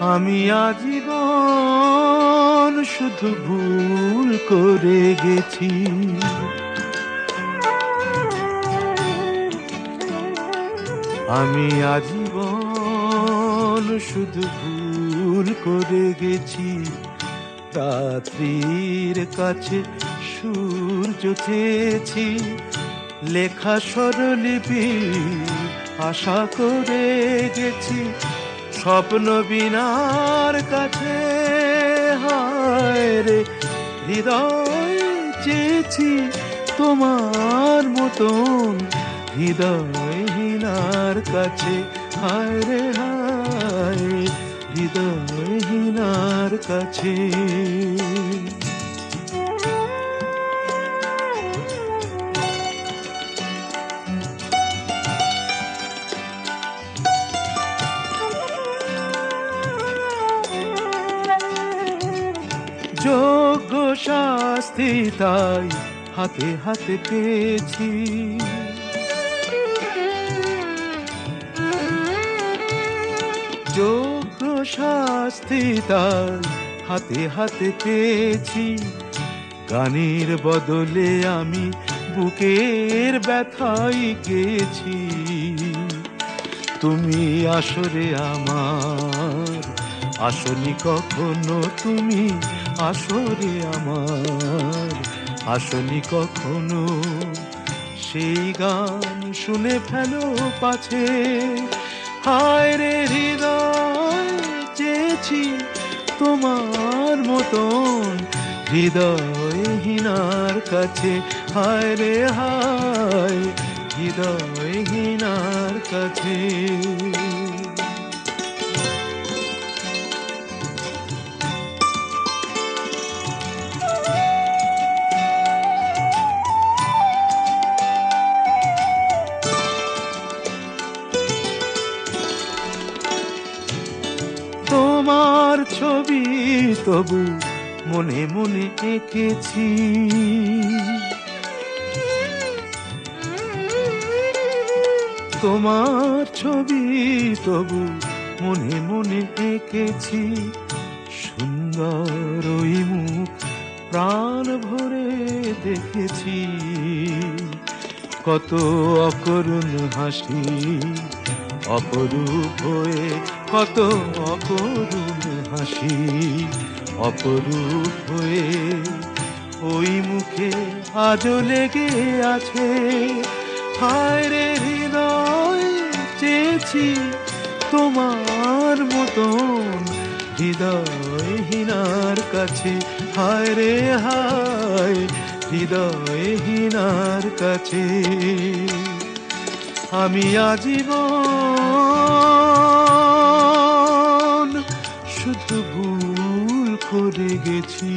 আমি আজীবন শুধু ভুল করে গেছি। আমি আজীবন শুধু ভুল করে গেছি। রাত্রির কাছে সূর্য চেয়েছি। লেখা স্বরলিপি আশা করে গেছি। স্বপ্ন বিনার কাছে, হায় রে, হৃদয় চেয়েছি তোমার মতন হৃদয়হীনার কাছে, হায় রে, হায় হৃদয়হীনার কাছে। যোগ্য শাস্তি তাই হাতে হাতে পেয়েছি। যোগ্য শাস্তি তাই হাতে হাতে পেয়েছি। গানের বদলে আমি বুকের ব্যথাই গেছি। তুমি আসরে আমার আসনি কখনো তুমি, আসরে আমার। আসনি কখনো সেই গান শুনে ফেলো পাছে। হায় রে হৃদয়, চেয়েছি তোমার মতন। হৃদয়হীনার কাছে, হায় রে হায় হৃদয়হীনার কাছে। তোমার ছবি তবু মনে মনে এঁকেছি। তোমার ছবি তবু মনে মনে এঁকেছি। সুন্দর ওই মুখ প্রাণ ভরে দেখেছি। কত অকরুণ হাসি অপরূপ হয়ে কত অপরূপ হাসি, অপরূপ হয়ে ওই মুখে আজও লেগে আছে। হায় রে হৃদয়, চেয়েছি তোমার মতন হৃদয় হৃদয়হীনার কাছে। হায় রে হায়, হৃদয়হীনার কাছে। আমি আজীবন শুধু ভুল করে গেছি।